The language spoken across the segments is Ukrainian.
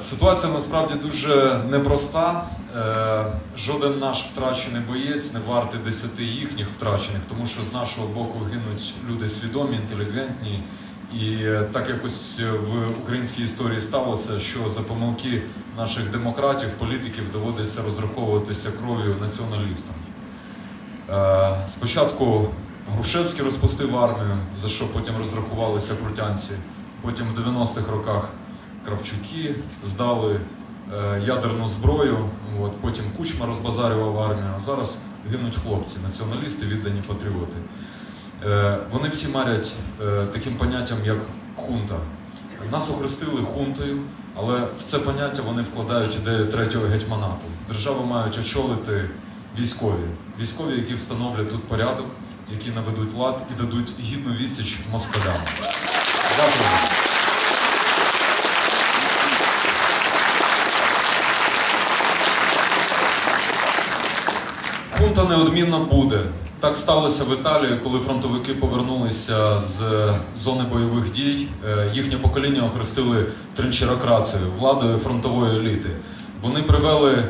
Ситуація насправді дуже непроста. Е, Жоден наш втрачений боєць не вартий десяти їхніх втрачених, тому що з нашого боку гинуть люди свідомі, інтелігентні. І е, так якось в українській історії сталося, що за помилки наших демократів, політиків доводиться розраховуватися кров'ю націоналістам. Е, Спочатку Грушевський розпустив армію, за що потім розрахувалися крутянці. Потім в 90-х роках Кравчуки здали е, ядерну зброю. От, потім Кучма розбазарював армію. А зараз гинуть хлопці, націоналісти, віддані патріоти. Е, Вони всі марять е, таким поняттям, як хунта. Нас охрестили хунтою, але в це поняття вони вкладають ідею третього гетьманату. Державу мають очолити військові. Військові, які встановлять тут порядок, які наведуть лад і дадуть гідну відсіч москалям. Дякую. Хунта неодмінно буде. Так сталося в Італії, коли фронтовики повернулися з зони бойових дій. Е, Їхнє покоління охрестили тринчерокрацією, владою фронтової еліти. Вони привели е,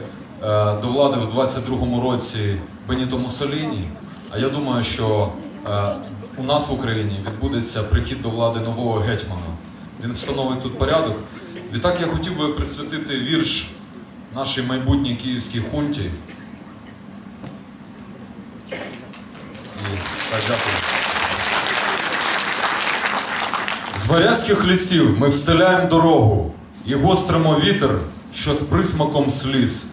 до влади в 22-му році Беніто Муссоліні. А я думаю, що е, у нас в Україні відбудеться прихід до влади нового гетьмана. Він встановить тут порядок. Відтак я хотів би присвятити вірш нашій майбутній київській хунті. І, так, дякую. З варязьких лісів ми встеляємо дорогу і гостримо вітер, що з присмаком сліз.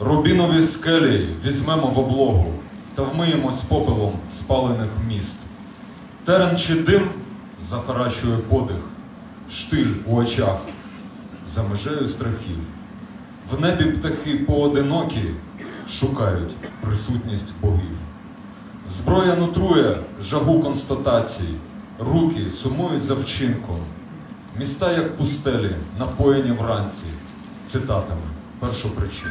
Рубінові скелі візьмемо в облогу та вмиємось попелом спалених міст. Терен чи дим захарачує подих, штиль у очах, за межею страхів. В небі птахи поодинокі шукають присутність богів. Зброя нутрує жагу констатацій, руки сумують за вчинком. Міста, як пустелі, напоєні вранці, цитатами першопричин.